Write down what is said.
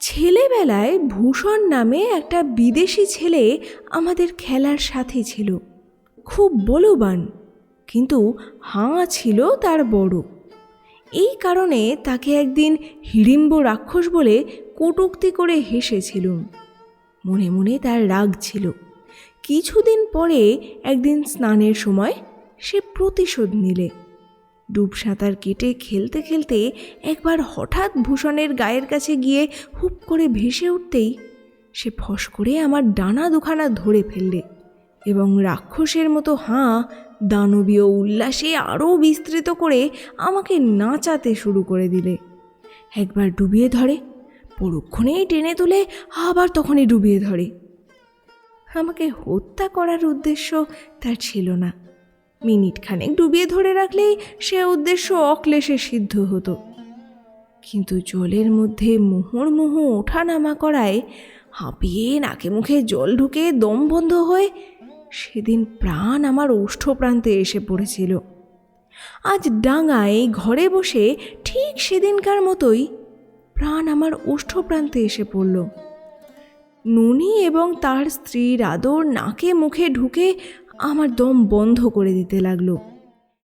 ছেলেবেলায় ভূষণ নামে একটা বিদেশি ছেলে আমাদের খেলার সাথী ছিল। খুব বলবান, কিন্তু হাঁ ছিল তার বড়। এই কারণে তাকে একদিন হিড়িম্ব রাক্ষস বলে কটূক্তি করে হেসেছিলুম। মনে মনে তার রাগ ছিল। কিছুদিন পরে একদিন স্নানের সময় সে প্রতিশোধ নিলে। ডুব সাঁতার কেটে খেলতে খেলতে একবার হঠাৎ ভূষণের গায়ের কাছে গিয়ে হুপ করে ভেসে উঠতেই সে ফস করে আমার ডানা দুখানা ধরে ফেললে এবং রাক্ষসের মতো হাঁ, দানবীয় উল্লাসে আরও বিস্তৃত করে আমাকে নাচাতে শুরু করে দিলে। একবার ডুবিয়ে ধরে, পরক্ষণেই টেনে তুলে আবার তখনই ডুবিয়ে ধরে। আমাকে হত্যা করার উদ্দেশ্য তার ছিল না। মিনিট খানেক ডুবিয়ে ধরে রাখলেই সে উদ্দেশ্য অক্লেশে সিদ্ধ হতো। কিন্তু জলের মধ্যে মুহুর্মুহ ওঠানামা করায় হাঁপিয়ে নাকে মুখে জল ঢুকে দম বন্ধ হয়ে সেদিন প্রাণ আমার ওষ্ঠ প্রান্তে এসে পড়েছিল। আজ ডাঙায় ঘরে বসে ঠিক সেদিনকার মতোই প্রাণ আমার ওষ্ঠ প্রান্তে এসে পড়ল। ননি এবং তার স্ত্রীর আদর নাকে মুখে ঢুকে আমার দম বন্ধ করে দিতে লাগল।